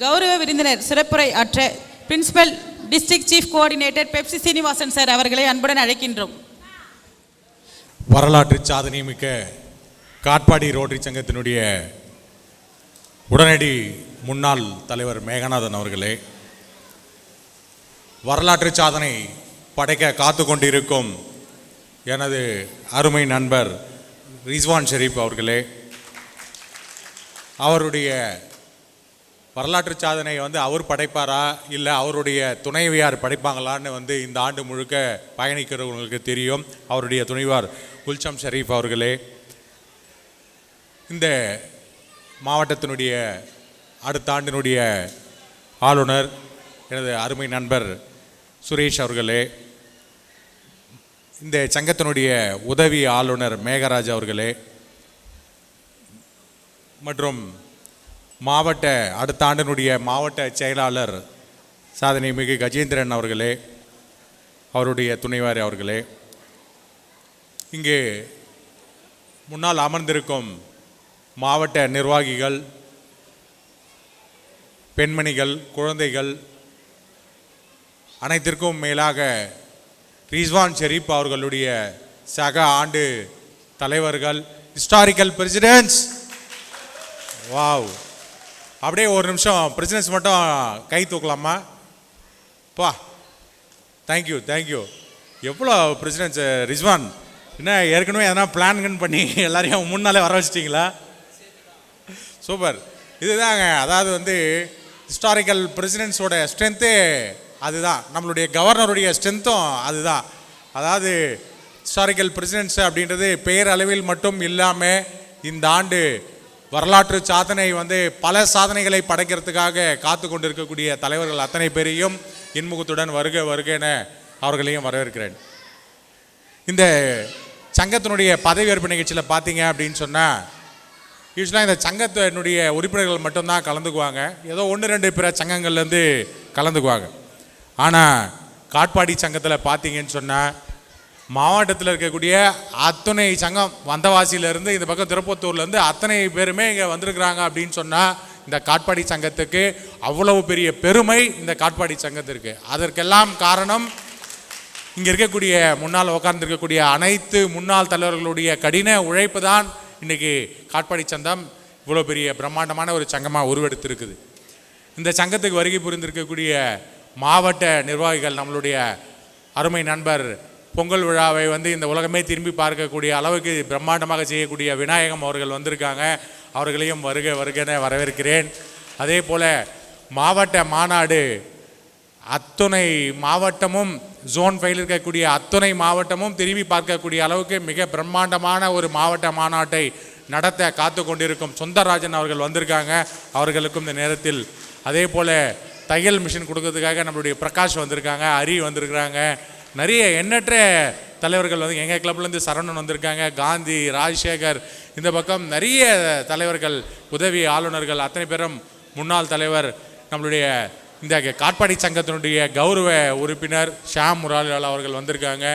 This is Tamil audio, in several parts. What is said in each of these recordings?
கௌரவ விருந்தினர் சிறப்புரை ஆற்ற principal district chief coordinator Pepsi Srinivasan sir அவர்களை அன்புடன் அழைக்கின்றோம். வரலாற்று சாதனை மிக்க காட்பாடி ரோட்டரி சங்கத்தினுடைய உடனடி முன்னாள் தலைவர் மேகநாதன் அவர்களே வரலாற்று சாதனை படைக்க காத்து கொண்டிருக்கும் எனது அருமை நண்பர் ரிஸ்வான் ஷெரீப் அவர்களே அவருடைய வரலாற்று சாதனையை வந்து அவர் படைப்பாரா? இல்லை அவருடைய துணைவியார் படைப்பாங்களான்னு வந்து இந்த ஆண்டு முழுக்க பயணிக்கிறவங்களுக்கு தெரியும். அவருடைய துணைவார் குல்ஷம் ஷரீஃப் அவர்களே. இந்த மாவட்டத்தினுடைய அடுத்த ஆண்டினுடைய ஆளுநர் எனது அருமை நண்பர் சுரேஷ் அவர்களே. இந்த சங்கத்தினுடைய உதவி ஆளுநர் மேகராஜ் அவர்களே. மற்றும் மாவட்ட அடுத்த ஆண்டினுடைய மாவட்ட செயலாளர் சாதனை மிகு கஜேந்திரன் அவர்களே அவருடைய துணைவாரி அவர்களே இங்கு முன்னால் அமர்ந்திருக்கும் மாவட்ட நிர்வாகிகள் பெண்மணிகள் குழந்தைகள் அனைத்திற்கும் மேலாக ரிஸ்வான் ஷெரீப் அவர்களுடைய சக ஆண்டு தலைவர்கள் ஹிஸ்டாரிக்கல் பிரசிடென்ட்ஸ் வாவ் அப்படியே ஒரு நிமிஷம் பிரசிடென்ட்ஸ் மட்டும் கை தூக்கலாமா? பா. தேங்க்யூ தேங்க்யூ எவ்வளோ பிரசிடென்ட்ஸ் ரிஸ்வான் என்ன ஏற்கனவே எதனா பிளான்கன் பண்ணி எல்லாரையும் முன்னாலே வர வச்சிட்டிங்களா? சூப்பர் இதுதாங்க அதாவது வந்து ஹிஸ்டாரிக்கல் பிரசிடென்ட்ஸோட ஸ்ட்ரென்த்தே அதுதான். நம்மளுடைய கவர்னருடைய ஸ்ட்ரென்த்தும் அதுதான். அதாவது ஹிஸ்டாரிக்கல் பிரசிடென்ட்ஸ் அப்படின்றது பெயர் அளவில் மட்டும் இல்லாமல் இந்த ஆண்டு வரலாற்று சாதனை வந்து பல சாதனைகளை படைக்கிறதுக்காக காத்து கொண்டிருக்கக்கூடிய தலைவர்கள் அத்தனை பேரையும் இன்முகத்துடன் வருக வருக என அவர்களையும் வரவேற்கிறேன். இந்த சங்கத்தினுடைய பதவியேற்பு நிகழ்ச்சியில் பார்த்தீங்க அப்படின்னு சொன்னால் யூஸ்வலாக இந்த சங்கத்தினுடைய உறுப்பினர்கள் மட்டும்தான் கலந்துக்குவாங்க. ஏதோ ஒன்று ரெண்டு பிற சங்கங்கள்லேருந்து கலந்துக்குவாங்க. ஆனால் காட்பாடி சங்கத்தில் பார்த்தீங்கன்னு சொன்னால் மாவட்டத்தில் இருக்கக்கூடிய அத்தனை சங்கம் வந்தவாசியிலேருந்து இந்த பக்கம் திருப்பத்தூர்லேருந்து அத்தனை பேருமே இங்கே வந்திருக்கிறாங்க அப்படின்னு சொன்னால் இந்த காட்பாடி சங்கத்துக்கு அவ்வளவு பெரிய பெருமை இந்த காட்பாடி சங்கத்திற்கு. அதற்கெல்லாம் காரணம் இங்கே இருக்கக்கூடிய முன்னால் உட்கார்ந்துருக்கக்கூடிய அனைத்து முன்னாள் தலைவர்களுடைய கடின உழைப்பு தான் இன்னைக்கு காட்பாடி சந்தம் இவ்வளோ பெரிய பிரம்மாண்டமான ஒரு சங்கமாக உருவெடுத்திருக்குது. இந்த சங்கத்துக்கு வருகை புரிந்திருக்கக்கூடிய மாவட்ட நிர்வாகிகள் நம்மளுடைய அருமை நண்பர் பொங்கல் விழாவை வந்து இந்த உலகமே திரும்பி பார்க்கக்கூடிய அளவுக்கு பிரம்மாண்டமாக செய்யக்கூடிய விநாயகம் அவர்கள் வந்திருக்காங்க. அவர்களையும் வருக வருகன வரவேற்கிறேன். அதே போல் மாவட்ட மாநாடு அத்துணை மாவட்டமும் ஜோன் ஃபைல் இருக்கக்கூடிய அத்துணை மாவட்டமும் திரும்பி பார்க்கக்கூடிய அளவுக்கு மிக பிரம்மாண்டமான ஒரு மாவட்ட மாநாட்டை நடத்த காத்து கொண்டிருக்கும் சுந்தரராஜன் அவர்கள் வந்திருக்காங்க. அவர்களுக்கும் இந்த நேரத்தில் அதே போல் தையல் மிஷின் கொடுக்கறதுக்காக நம்மளுடைய பிரகாஷ் வந்திருக்காங்க ஹரி வந்திருக்கிறாங்க. நிறைய எண்ணற்ற தலைவர்கள் வந்து எங்கள் கிளப்லேருந்து சரவணன் வந்திருக்காங்க காந்தி ராஜசேகர் இந்த பக்கம் நிறைய தலைவர்கள் உதவி ஆளுநர்கள் அத்தனை பேரும் முன்னாள் தலைவர் நம்மளுடைய இந்த காட்பாடி சங்கத்தினுடைய கௌரவ உறுப்பினர் ஷாம் முராலிலால் அவர்கள் வந்திருக்காங்க.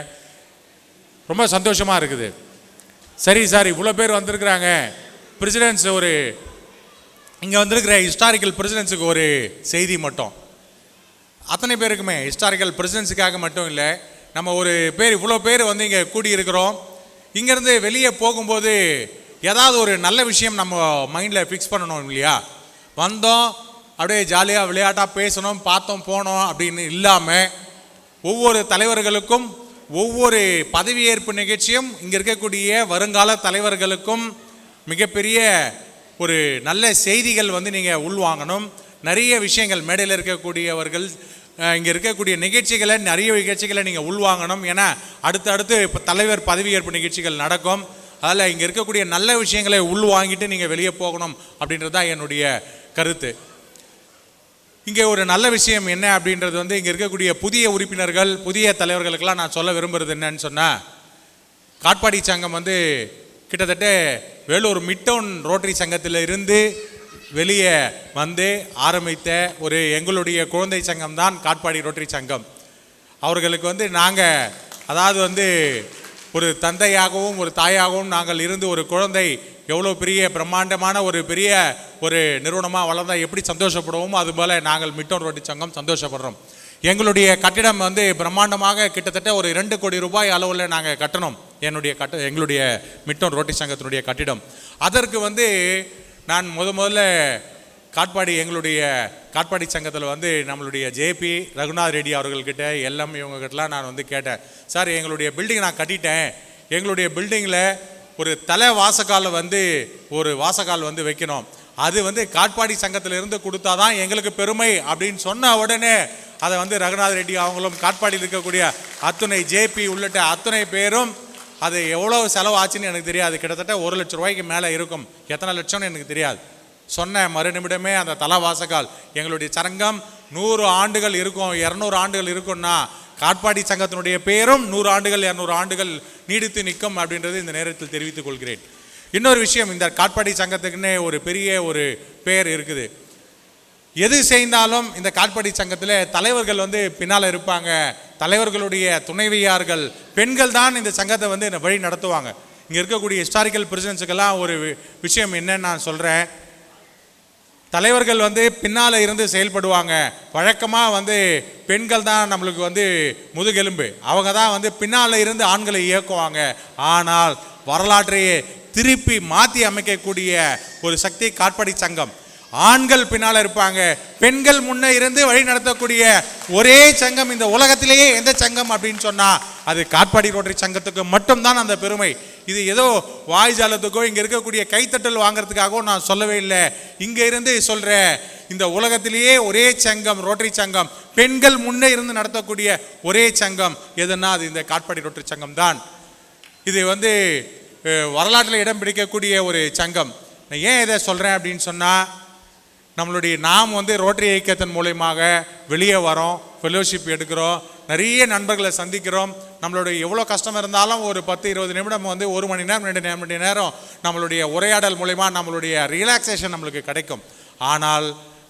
ரொம்ப சந்தோஷமாக இருக்குது. சரி சார் இவ்வளோ பேர் வந்திருக்கிறாங்க. பிரசிடென்ட்ஸ் ஒரு இங்கே வந்திருக்கிற ஹிஸ்டாரிக்கல் பிரசிடென்ட்ஸுக்கு ஒரு செய்தி மட்டும். அத்தனை பேருக்குமே. ஹிஸ்டாரிக்கல் பிரசிடென்ஸுக்காக மட்டும் இல்லை. நம்ம ஒரு பேர் இவ்வளோ பேர் வந்து இங்கே கூடியிருக்கிறோம். இங்கேருந்து வெளியே போகும்போது ஏதாவது ஒரு நல்ல விஷயம் நம்ம மைண்டில் ஃபிக்ஸ் பண்ணணும் இல்லையா? வந்தோம் அப்படியே ஜாலியாக விளையாட்டாக பேசணும் பார்த்தோம் போனோம் அப்படின்னு இல்லாமல் ஒவ்வொரு தலைவர்களுக்கும் ஒவ்வொரு பதவியேற்பு நிகழ்ச்சியும் இங்கே இருக்கக்கூடிய வருங்கால தலைவர்களுக்கும் மிகப்பெரிய ஒரு நல்ல செய்திகள் வந்து நீங்கள் உள்வாங்கணும். நிறைய விஷயங்கள் மேடையில் இருக்கக்கூடியவர்கள் இங்கே இருக்கக்கூடிய நிகழ்ச்சிகளை நிறைய நிகழ்ச்சிகளை நீங்கள் உள்வாங்கணும். ஏன்னா அடுத்தடுத்து இப்போ தலைவர் பதவியேற்பு நிகழ்ச்சிகள் நடக்கும். அதில் இங்கே இருக்கக்கூடிய நல்ல விஷயங்களை உள்வாங்கிட்டு நீங்கள் வெளியே போகணும் அப்படின்றது தான் என்னுடைய கருத்து. இங்கே ஒரு நல்ல விஷயம் என்ன அப்படின்றது வந்து இங்கே இருக்கக்கூடிய புதிய உறுப்பினர்கள் புதிய தலைவர்களுக்கெல்லாம் நான் சொல்ல விரும்புகிறது என்னன்னு சொன்னால் காட்பாடி சங்கம் வந்து கிட்டத்தட்ட வேலூர் மிட்டவுன் ரோட்டரி சங்கத்தில் இருந்து வெளியே வந்து ஆரம்பித்த ஒரு எங்களுடைய குழந்தை சங்கம் தான் காட்பாடி ரோட்டரி சங்கம். அவர்களுக்கு வந்து நாங்கள் அதாவது வந்து ஒரு தந்தையாகவும் ஒரு தாயாகவும் நாங்கள் இருந்து ஒரு குழந்தை எவ்வளோ பெரிய பிரம்மாண்டமான ஒரு பெரிய ஒரு நிறுவனமாக வளர்ந்தால் எப்படி சந்தோஷப்படுவோமோ அதுபோல் நாங்கள் மிட்டோன் ரோட்டி சங்கம் சந்தோஷப்படுறோம். எங்களுடைய கட்டிடம் வந்து பிரம்மாண்டமாக கிட்டத்தட்ட ஒரு ரெண்டு கோடி ரூபாய் அளவில் நாங்கள் கட்டணும். என்னுடைய கட்ட எங்களுடைய மிட்டோன் ரோட்டி சங்கத்தினுடைய கட்டிடம். அதற்கு வந்து நான் முத முதல்ல காட்பாடி எங்களுடைய காட்பாடி சங்கத்தில் வந்து நம்மளுடைய ஜேபி ரகுநாத் ரெட்டி அவர்கள்கிட்ட எல்லாம் இவங்ககிட்டலாம் நான் வந்து கேட்டேன். சார் எங்களுடைய பில்டிங் நான் கட்டிட்டேன். எங்களுடைய பில்டிங்கில் ஒரு தலை வாசக்கால் வந்து ஒரு வாசக்கால் வந்து வைக்கணும். அது வந்து காட்பாடி சங்கத்திலிருந்து இருந்து கொடுத்தாதான் எங்களுக்கு பெருமை. அப்படின்னு சொன்ன உடனே அதை வந்து ரகுநாத் ரெட்டி அவங்களும் காட்பாடியில் இருக்கக்கூடிய அத்துணை ஜேபி உள்ளிட்ட அத்துணை பேரும் அது எவ்வளோ செலவு ஆச்சுன்னு எனக்கு தெரியாது. கிட்டத்தட்ட ஒரு லட்ச ரூபாய்க்கு மேலே இருக்கும். எத்தனை லட்சம்னு எனக்கு தெரியாது. சொன்ன மறு நிமிடமே அந்த தலவாசகால். எங்களுடைய சங்கம் நூறு ஆண்டுகள் இருக்கும். இரநூறு ஆண்டுகள் இருக்கும்னா காட்பாடி சங்கத்தினுடைய பேரும் நூறு ஆண்டுகள் இரநூறு ஆண்டுகள் நீடித்து நிற்கும் அப்படின்றது இந்த நேரத்தில் தெரிவித்துக் கொள்கிறேன். இன்னொரு விஷயம் இந்த காட்பாடி சங்கத்துக்குன்னே ஒரு பெரிய ஒரு பெயர் இருக்குது. எது செய்தாலும் இந்த காட்பாடி சங்கத்தில் தலைவர்கள் வந்து பின்னால் இருப்பாங்க. தலைவர்களுடைய துணைவியார்கள் பெண்கள் தான் இந்த சங்கத்தை வந்து வழி நடத்துவாங்க. இங்கே இருக்கக்கூடிய ஹிஸ்டாரிக்கல் பிரசிடென்ஸுக்கெல்லாம் ஒரு விஷயம் என்னன்னு நான் சொல்கிறேன் தலைவர்கள் வந்து பின்னால் இருந்து செயல்படுவாங்க. வழக்கமாக வந்து பெண்கள் தான் நம்மளுக்கு வந்து முதுகெலும்பு. அவங்க தான் வந்து பின்னால் இருந்து ஆண்களை இயக்குவாங்க. ஆனால் வரலாற்றையே திருப்பி மாற்றி அமைக்கக்கூடிய ஒரு சக்தி காட்பாடி சங்கம். ஆண்கள் பின்னால் இருப்பாங்க. பெண்கள் முன்னே இருந்து வழி நடத்தக்கூடிய ஒரே சங்கம் இந்த உலகத்திலேயே எந்த சங்கம் அப்படின்னு சொன்னால் அது காட்பாடி ரோட்டரி சங்கத்துக்கு மட்டும்தான் அந்த பெருமை. இது ஏதோ வாய்ஜாலத்துக்கோ இங்கே இருக்கக்கூடிய கைத்தட்டல் வாங்குறதுக்காகவோ நான் சொல்லவே இல்லை. இங்கே இருந்து சொல்கிற இந்த உலகத்திலேயே ஒரே சங்கம் ரோட்டரி சங்கம் பெண்கள் முன்னே இருந்து நடத்தக்கூடிய ஒரே சங்கம் எதுனா அது இந்த காட்பாடி ரோட்டரி சங்கம் தான் இது வந்து வரலாற்றில் இடம் பிடிக்கக்கூடிய ஒரு சங்கம். நான் ஏன் இதை சொல்கிறேன் அப்படின்னு சொன்னால் நம்மளுடைய நாம் வந்து ரோட்டரி இயக்கத்தின் மூலயமாக வெளியே வரோம் ஃபெலோஷிப் எடுக்கிறோம் நிறைய நண்பர்களை சந்திக்கிறோம். நம்மளுடைய எவ்வளோ கஷ்டம் இருந்தாலும் ஒரு பத்து இருபது நிமிடம் வந்து ஒரு மணி நேரம் ரெண்டு மணி நேரம் நம்மளுடைய உரையாடல் மூலயமா நம்மளுடைய ரிலாக்ஸேஷன் நம்மளுக்கு கிடைக்கும். ஆனால்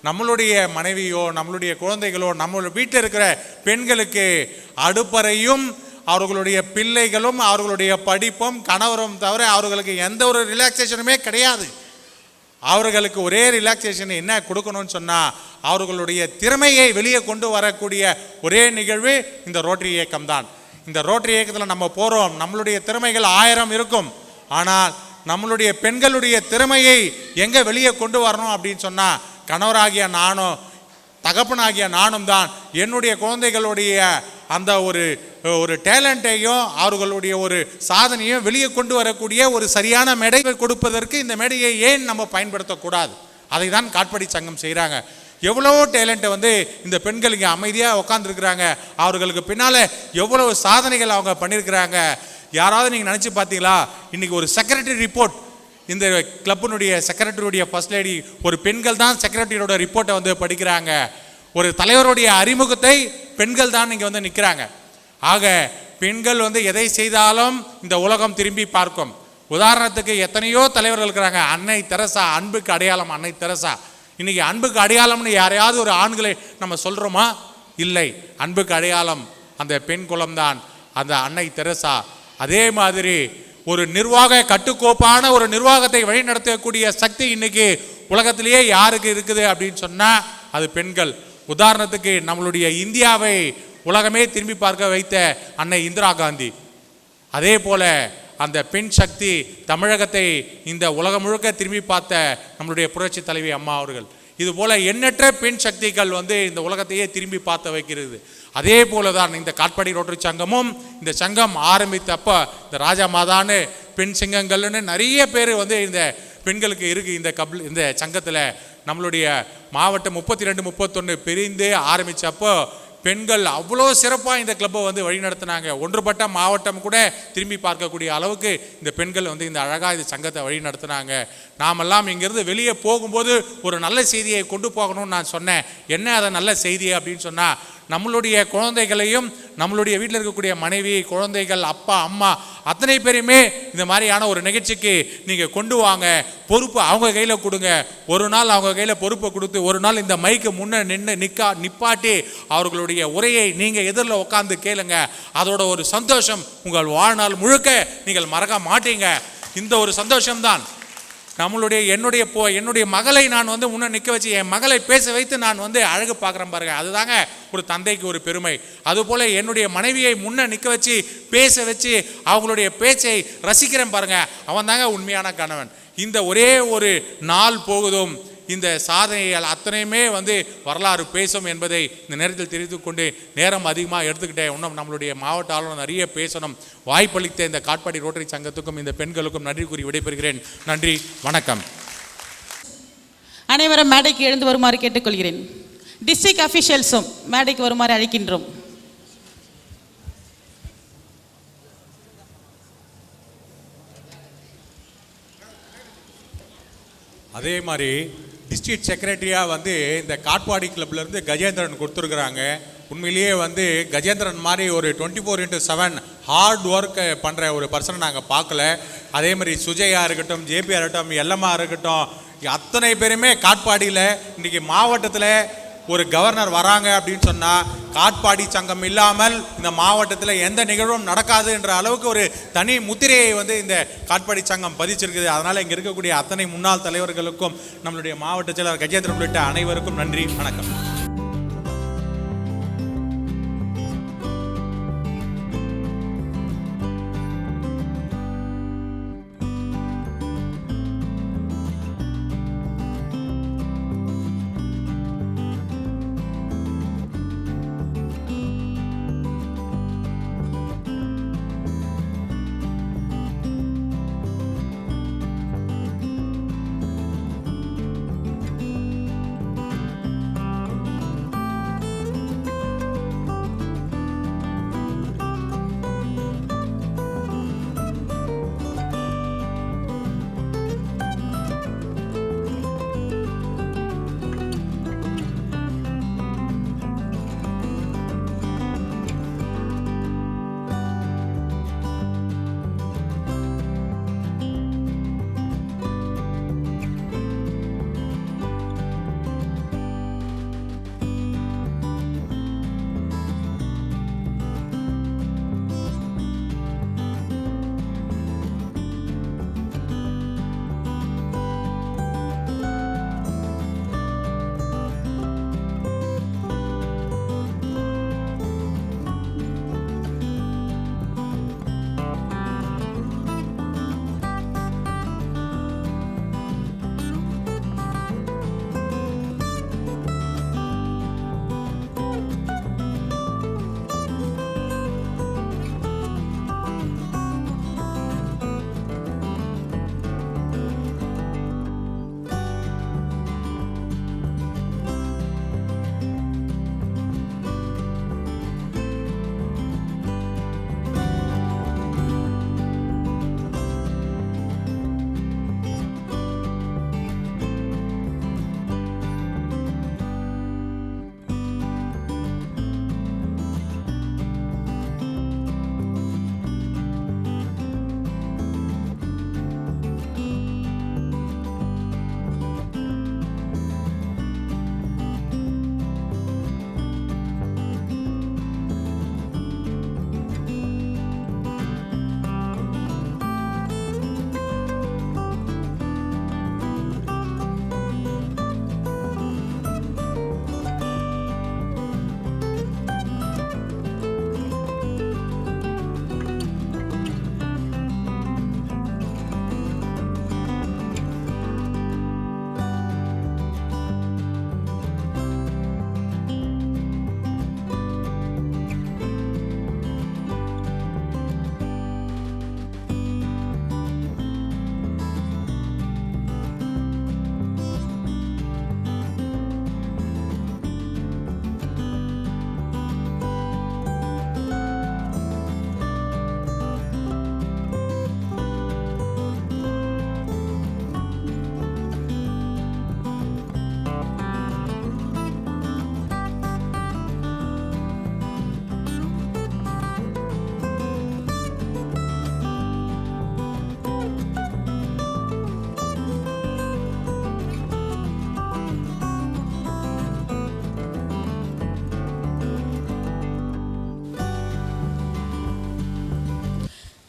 நம்மளுடைய மனைவியோ நம்மளுடைய குழந்தைகளோ நம்மளுடைய வீட்டில் இருக்கிற பெண்களுக்கு அடுப்பறையும் அவர்களுடைய பிள்ளைகளும் அவர்களுடைய படிப்பும் கணவரும் தவிர அவர்களுக்கு எந்த ஒரு ரிலாக்ஸேஷனுமே கிடையாது. அவர்களுக்கு ஒரே ரிலாக்ஸேஷன் என்ன கொடுக்கணும்னு சொன்னால் அவர்களுடைய திறமையை வெளியே கொண்டு வரக்கூடிய ஒரே நிகழ்வு இந்த ரோட்டரி இயக்கம் தான். இந்த ரோட்டரி இயக்கத்தில் நம்ம போகிறோம் நம்மளுடைய திறமைகள் ஆயிரம் இருக்கும். ஆனால் நம்மளுடைய பெண்களுடைய திறமையை எங்கே வெளியே கொண்டு வரணும் அப்படின்னு சொன்னால் கணவராகிய நானும் தகப்பனாகிய நானும் தான் என்னுடைய குழந்தைகளுடைய அந்த ஒரு ஒரு டேலண்ட்டையும் அவர்களுடைய ஒரு சாதனையும் வெளியே கொண்டு வரக்கூடிய ஒரு சரியான மேடை கொடுப்பதற்கு இந்த மேடையை ஏன் நம்ம பயன்படுத்தக்கூடாது? அதை தான் காட்படி சங்கம் செய்கிறாங்க எவ்வளவோ டேலண்ட்டை வந்து இந்த பெண்கள் இங்கே அமைதியாக உட்காந்துருக்குறாங்க அவர்களுக்கு பின்னால் எவ்வளவு சாதனைகள் அவங்க பண்ணியிருக்கிறாங்க யாராவது நீங்கள் நினச்சி பார்த்தீங்களா? இன்றைக்கி ஒரு செக்ரட்டரி ரிப்போர்ட் இந்த கிளப்பினுடைய செக்ரட்டரியுடைய ஃபர்ஸ்ட் லேடி ஒரு பெண்கள் தான் செக்ரட்டரியோட ரிப்போர்ட்டை வந்து படிக்கிறாங்க. ஒரு தலைவருடைய அறிமுகத்தை பெண்கள் தான் இங்கே வந்து நிற்கிறாங்க ஆக பெண்கள் வந்து எதை செய்தாலும் இந்த உலகம் திரும்பி பார்க்கும். உதாரணத்துக்கு எத்தனையோ தலைவர்கள் இருக்கிறாங்க. அன்னை தெரசா அன்புக்கு அடையாளம் அன்னை தெரசா. இன்னைக்கு அன்புக்கு அடையாளம்னு யாரையாவது ஒரு ஆண்களை நம்ம சொல்கிறோமா இல்லை. அன்புக்கு அடையாளம் அந்த பெண் குலம்தான். அந்த அன்னை தெரசா. அதே மாதிரி ஒரு நிர்வாக கட்டுக்கோப்பான ஒரு நிர்வாகத்தை வழிநடத்தக்கூடிய சக்தி இன்னைக்கு உலகத்திலேயே யாருக்கு இருக்குது அப்படின்னு சொன்னால் அது பெண்கள். உதாரணத்துக்கு நம்மளுடைய இந்தியாவை உலகமே திரும்பி பார்க்க வைத்த அன்னை இந்திரா காந்தி. அதே போல அந்த பெண் சக்தி தமிழகத்தை இந்த உலகம் முழுக்க திரும்பி பார்த்த நம்மளுடைய புரட்சி தலைவி அம்மா அவர்கள். இது போல எண்ணற்ற பெண் சக்திகள் வந்து இந்த உலகத்தையே திரும்பி பார்த்து வைக்கிறது. அதே போல தான் இந்த காட்பாடி ரோட்டரி சங்கமும் இந்த சங்கம் ஆரம்பித்தப்ப இந்த ராஜா மாதான்னு பெண் சிங்கங்கள்னு நிறைய பேர் வந்து இந்த பெண்களுக்கு இருக்குது இந்த கபில் இந்த சங்கத்தில் நம்மளுடைய மாவட்டம் முப்பத்தி ரெண்டு முப்பத்தொன்று பிரிந்து ஆரம்பித்தப்போ பெண்கள் அவ்வளோ சிறப்பாக இந்த கிளப்பை வந்து வழிநடத்தினாங்க. ஒன்றுபட்ட மாவட்டம் கூட திரும்பி பார்க்கக்கூடிய அளவுக்கு இந்த பெண்கள் வந்து இந்த அழகாக இந்த சங்கத்தை வழி நடத்தினாங்க நாமெல்லாம் இங்கேருந்து வெளியே போகும்போது ஒரு நல்ல செய்தியை கொண்டு போகணும்னு நான் சொன்னேன். என்ன அதை நல்ல செய்தி அப்படின்னு சொன்னால் நம்மளுடைய குழந்தைகளையும் நம்மளுடைய வீட்டில் இருக்கக்கூடிய மனைவி குழந்தைகள் அப்பா அம்மா அத்தனை பேருமே இந்த மாதிரியான ஒரு நிகழ்ச்சிக்கு நீங்கள் கொண்டு வாங்க. பொறுப்பு அவங்க கையில் கொடுங்க. ஒரு நாள் அவங்க கையில் பொறுப்பை கொடுத்து ஒரு நாள் இந்த மைக்கு முன்னே நின்று நிற்கா நிப்பாட்டி அவர்களுடைய உரையை நீங்கள் எதிரில் உட்காந்து கேளுங்க. அதோட ஒரு சந்தோஷம் உங்கள் வாழ்நாள் முழுக்க நீங்கள் மறக்க மாட்டீங்க. இந்த ஒரு சந்தோஷம்தான். நம்மளுடைய என்னுடைய போ என்னுடைய மகளை நான் வந்து முன்ன நிற்க வச்சு என் மகளை பேச வைத்து நான் வந்து அழகு பார்க்குறேன் பாருங்க. அதுதாங்க ஒரு தந்தைக்கு ஒரு பெருமை. அதுபோல் என்னுடைய மனைவியை முன்ன நிற்க வச்சு பேச வச்சு அவங்களுடைய பேச்சை ரசிக்கிறேன் பாருங்க. அவன் தாங்க உண்மையான கணவன். இந்த ஒரே ஒரு நாள் போகுதும் இந்த சாதனைகள் அத்தனையுமே வந்து வரலாறு பேசும் என்பதை இந்த நேரத்தில் தெரிவித்துக் கொண்டு நேரம் அதிகமாக எடுத்துக்கிட்டேன். இன்னும் நம்மளுடைய மாவட்ட ஆளுநர் நிறைய பேசணும். வாய்ப்பளித்த இந்த காட்பாடி ரோட்டரி சங்கத்துக்கும் இந்த பெண்களுக்கும் நன்றி கூறி விடைபெறுகிறேன். நன்றி வணக்கம். அனைவரும் மேடைக்கு எழுந்து வருமாறு கேட்டுக்கொள்கிறேன். டிஸ்ட்ரிக்ட் அஃபிஷியல்ஸும் மேடைக்கு வருமாறு அழைக்கின்றோம். அதே மாதிரி டிஸ்ட்ரிக்ட் செக்ரட்டரியாக வந்து இந்த காட்பாடி கிளப்லேருந்து கஜேந்திரன் கொடுத்துருக்குறாங்க. உண்மையிலேயே வந்து கஜேந்திரன் மாதிரி ஒரு twenty four into seven hard work பண்ணுற ஒரு பர்சனை நாங்கள் பார்க்கல. அதே மாதிரி சுஜயா இருக்கட்டும் ஜேபியாக இருக்கட்டும் எல்லம்மா இருக்கட்டும் அத்தனை பேருமே காட்பாடியில் இன்றைக்கி மாவட்டத்தில் ஒரு கவர்னர் வராங்க அப்படின்னு சொன்னால் காட்பாடி சங்கம் இல்லாமல் இந்த மாவட்டத்தில் எந்த நிகழ்வும் நடக்காது என்ற அளவுக்கு ஒரு தனி முத்திரையை வந்து இந்த காட்பாடி சங்கம் பதிச்சிருக்குது. அதனால் இங்கே இருக்கக்கூடிய அத்தனை முன்னாள் தலைவர்களுக்கும் நம்மளுடைய மாவட்ட செயலர் கஜேந்திரன் உள்ளிட்ட அனைவருக்கும் நன்றி வணக்கம்.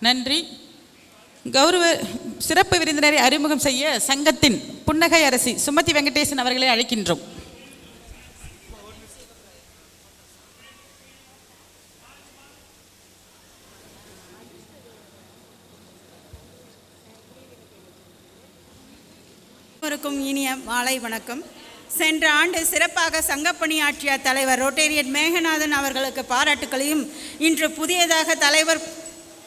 நன்றி. கௌரவ சிறப்பு விருந்தினரை அறிமுகம் செய்ய சங்கத்தின் புன்னகை அரசி சுமதி வெங்கடேசன் அவர்களை அழைக்கின்றோம். அனைவருக்கும் இனிய மாலை வணக்கம். சென்ற ஆண்டு சிறப்பாக சங்கப்பணியாற்றிய தலைவர் ரொட்டேரியன் மேகநாதன் அவர்களுக்கு பாராட்டுக்களையும் இன்று புதியதாக தலைவர்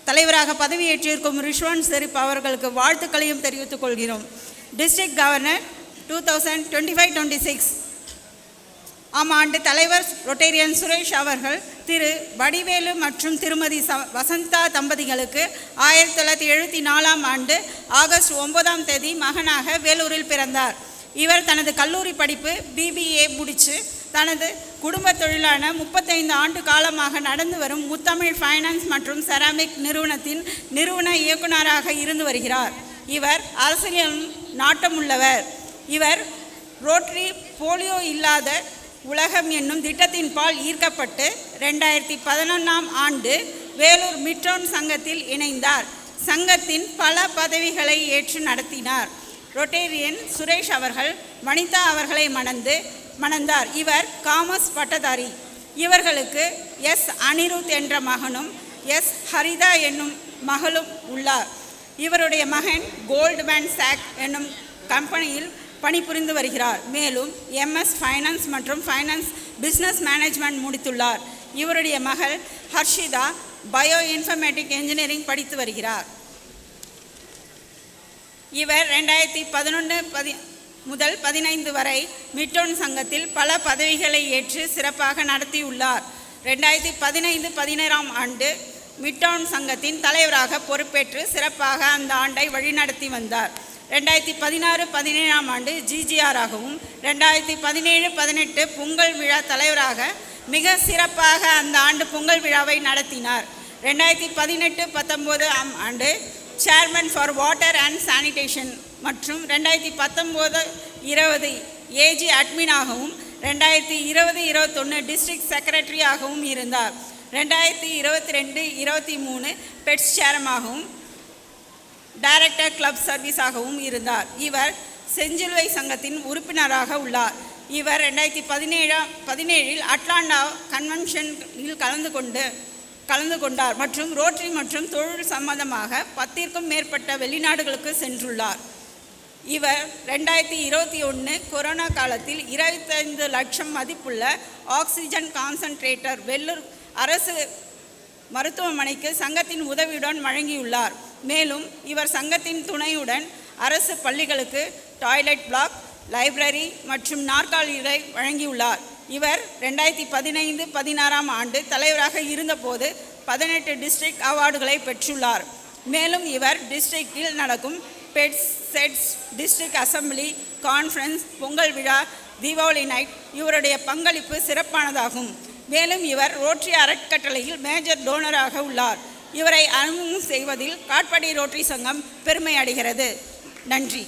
தலைவராக பதவியேற்றிருக்கும் ரிஷ்வான் செரிப் அவர்களுக்கு வாழ்த்துக்களையும் தெரிவித்துக் கொள்கிறோம். District governor two thousand twenty five twenty six ஆம் ஆண்டு தலைவர் ரொட்டேரியன் சுரேஷ் அவர்கள் திரு வடிவேலு மற்றும் திருமதி ச வசந்தா தம்பதிகளுக்கு ஆயிரத்தி தொள்ளாயிரத்தி எழுபத்தி நாலாம் ஆண்டு ஆகஸ்ட் ஒன்பதாம் தேதி மகனாக வேலூரில் பிறந்தார். இவர் தனது கல்லூரி படிப்பு பிபிஏ முடித்து தனது குடும்ப தொழிலான முப்பத்தைந்து ஆண்டு காலமாக நடந்து வரும் முத்தமிழ் ஃபைனான்ஸ் மற்றும் செராமிக் நிறுவனத்தின் நிறுவன இயக்குனராக இருந்து வருகிறார். இவர் அரசியல் நாட்டமுள்ளவர். இவர் ரோட்டரி போலியோ இல்லாத உலகம் என்னும் திட்டத்தின் பால் ஈர்க்கப்பட்டு ரெண்டாயிரத்தி பதினொன்றாம் ஆண்டு வேலூர் மிட்ரோன் சங்கத்தில் இணைந்தார். சங்கத்தின் பல பதவிகளை ஏற்று நடத்தினார். ரொட்டேரியன் சுரேஷ் அவர்கள் வனிதா அவர்களை மணந்து மணந்தார். இவர் காமர்ஸ் பட்டதாரி. இவர்களுக்கு எஸ். அனிருத் என்ற மகனும் எஸ். ஹரிதா என்னும் மகளும் உள்ளார். இவருடைய மகன் கோல்ட்மேன் சாக் என்னும் கம்பெனியில் பணிபுரிந்து வருகிறார். மேலும் எம்எஸ் ஃபைனான்ஸ் மற்றும் ஃபைனான்ஸ் பிஸ்னஸ் மேனேஜ்மெண்ட் முடித்துள்ளார். இவருடைய மகள் ஹர்ஷிதா பயோ இன்ஃபர்மேட்டிக் இன்ஜினியரிங் படித்து வருகிறார். இவர் ரெண்டாயிரத்தி பதினொன்று பதி முதல் பதினைந்து வரை மிட்டோன் சங்கத்தில் பல பதவிகளை ஏற்று சிறப்பாக நடத்தியுள்ளார். ரெண்டாயிரத்தி பதினைந்து பதினேழாம் ஆண்டு மிட்டோன் சங்கத்தின் தலைவராக பொறுப்பேற்று சிறப்பாக அந்த ஆண்டை வழிநடத்தி வந்தார். ரெண்டாயிரத்தி பதினாறு பதினேழாம் ஆண்டு ஜிஜிஆராகவும் ரெண்டாயிரத்தி பதினேழு பதினெட்டு பொங்கல் விழா தலைவராக மிக சிறப்பாக அந்த ஆண்டு பொங்கல் விழாவை நடத்தினார். ரெண்டாயிரத்தி பதினெட்டு பத்தொம்போது ஆம் ஆண்டு chairman for water and sanitation மற்றும் ரெண்டாயிரத்தி பத்தொம்போது இருபது ஏஜி அட்மினாகவும் ரெண்டாயிரத்தி இருபது இருபத்தொன்று டிஸ்ட்ரிக்ட் செக்ரட்டரியாகவும் இருந்தார். ரெண்டாயிரத்தி இருபத்தி ரெண்டு இருபத்தி மூணு பெட்ஸ் சேரமாகவும் டைரக்டர் கிளப் சர்வீஸாகவும் இருந்தார். இவர் செஞ்சிலுவை சங்கத்தின் உறுப்பினராக உள்ளார். இவர் ரெண்டாயிரத்தி பதினேழாம் பதினேழில் அட்லாண்டா கன்வென்ஷனில் கலந்து கொண்டு கலந்து கொண்டார் மற்றும் ரோட்டரி மற்றும் தொழில் சம்பந்தமாக பத்திற்கும் மேற்பட்ட வெளிநாடுகளுக்கு சென்றுள்ளார். இவர் ரெண்டாயிரத்தி இருபத்தி ஒன்று கொரோனா காலத்தில் இருபத்தைந்து லட்சம் மதிப்புள்ள ஆக்சிஜன் கான்சன்ட்ரேட்டர் வெள்ளூர் அரசு மருத்துவமனைக்கு சங்கத்தின் உதவியுடன் வழங்கியுள்ளார். மேலும் இவர் சங்கத்தின் துணையுடன் அரசு பள்ளிகளுக்கு டாய்லெட் பிளாக் லைப்ரரி மற்றும் நாற்காலிகளை வழங்கியுள்ளார். இவர் ரெண்டாயிரத்தி பதினைந்து பதினாறாம் ஆண்டு தலைவராக இருந்தபோது பதினெட்டு டிஸ்ட்ரிக்ட் அவார்டுகளை பெற்றுள்ளார். மேலும் இவர் டிஸ்ட்ரிக்டில் நடக்கும் PETS SETS district assembly conference Pongal விழா தீபாவளி நைட் இவருடைய பங்களிப்பு சிறப்பானதாகும். மேலும் இவர் ரோட்டரி அறக்கட்டளையில் மேஜர் டோனராக உள்ளார். இவரை அறிமுகம் செய்வதில் காட்பாடி ரோட்டரி சங்கம் பெருமை அடைகிறது நன்றி.